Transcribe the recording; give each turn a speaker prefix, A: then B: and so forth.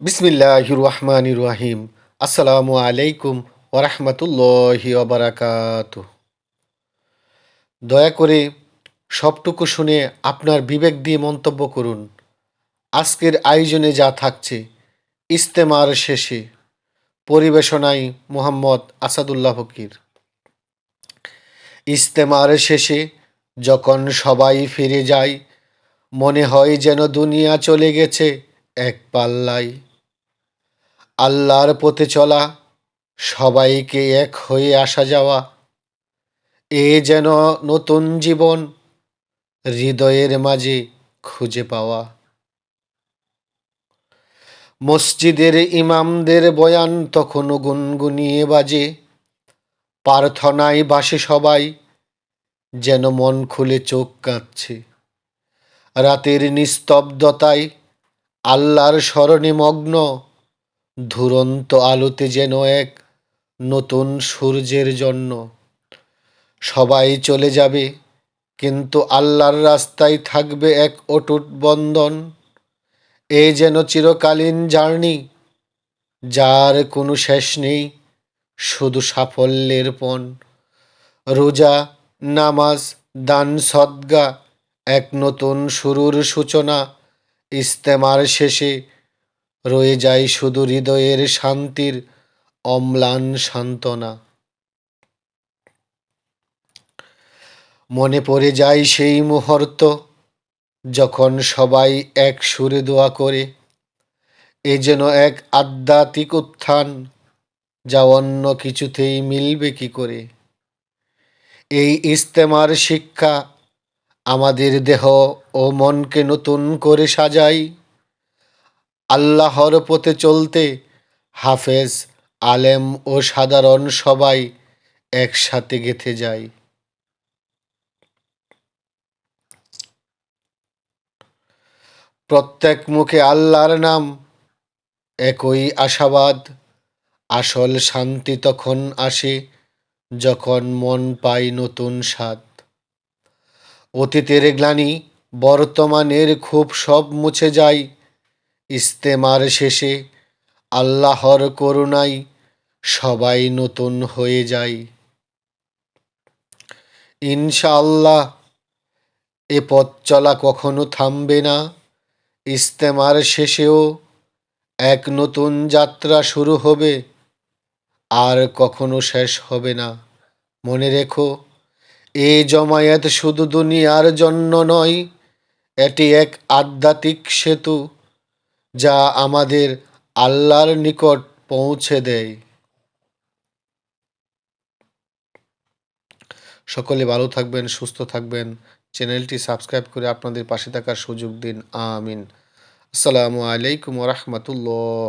A: বিসমিল্লাহ রহমান রাহিম। আসসালামু আলাইকুম ওরহমতুল্লাহি ওবরাকাত দয়া করে সবটুকু শুনে আপনার বিবেক দিয়ে মন্তব্য করুন। আজকের আয়োজনে যা থাকছে, ইস্তেমার শেষে পরিবেশনায় মোহাম্মদ আসাদুল্লাহ ফকির। ইস্তেমার শেষে যখন সবাই ফিরে যায়, মনে হয় যেন দুনিয়া চলে গেছে এক পাল্লায়। আল্লাহর পথে চলা, সবাইকে এক হয়ে আসা যাওয়া। এ যেন নতুন জীবন, হৃদয়ের মাঝে খুঁজে পাওয়া। মসজিদের ইমামদের বয়ান তখনও গুনগুনিয়ে বাজে। প্রার্থনায় বাসে সবাই, যেন মন খুলে চোখ কাঁদছে রাতের নিস্তব্ধতায় আল্লাহর স্মরণে মগ্ন ধুরন্ত আলোতে যেন এক নতুন সূর্যের জন্য। সবাই চলে যাবে, কিন্তু আল্লাহর রাস্তায় থাকবে এক অটুট বন্ধন। এ যেন চিরকালীন জার্নি, যার কোনো শেষ নেই, শুধু সাফল্যের পণ। রোজা, নামাজ, দান, সদ্গা, এক নতুন শুরুর সূচনা, ইস্তেমার শেষে রয়ে যায় শুধু হৃদয়ের শান্তির অম্লান সান্ত্বনা। মনে পড়ে যায় সেই মুহূর্ত যখন সবাই এক সুরে দোয়া করে, এ যেন এক আধ্যাত্মিক উত্থান যা অন্য কিছুতেই মিলবে কি করে? এই ইস্তেমার শিক্ষা আমাদের দেহ ও মনকে নতুন করে সাজায়। আল্লাহর পথে চলতে হাফেজ, আলেম ও সাধারণ সবাই একসাথে গেথে যায়। প্রত্যেক মুখে আল্লাহর নাম, একই আশাবাদ, আসল শান্তি তখন আসে যখন মন পায় নতুন স্বাদ। অতীতের গ্লানি, বর্তমানের খুব সব মুছে যায় ইস্তেমার শেষে আল্লাহর করুণায় সবাই নতুন হয়ে যায়। ইনশাআল্লাহ, এ পথ চলা কখনো থামবে না। ইস্তেমার শেষেও এক নতুন যাত্রা শুরু হবে, আর কখনো শেষ হবে না। মনে রেখো, এ জমায়েত শুধু দুনিয়ার জন্য নয়, এটি এক আধ্যাত্মিক সেতু। যা আমাদের আল্লাহর নিকট পৌঁছে দেয়। সকলে ভালো থাকবেন, সুস্থ থাকবেন। চ্যানেলটি সাবস্ক্রাইব করে আপনাদের পাশে থাকার সুযোগ দিন। আমিন। আসসালামু আলাইকুম রহমতুল্লাহ।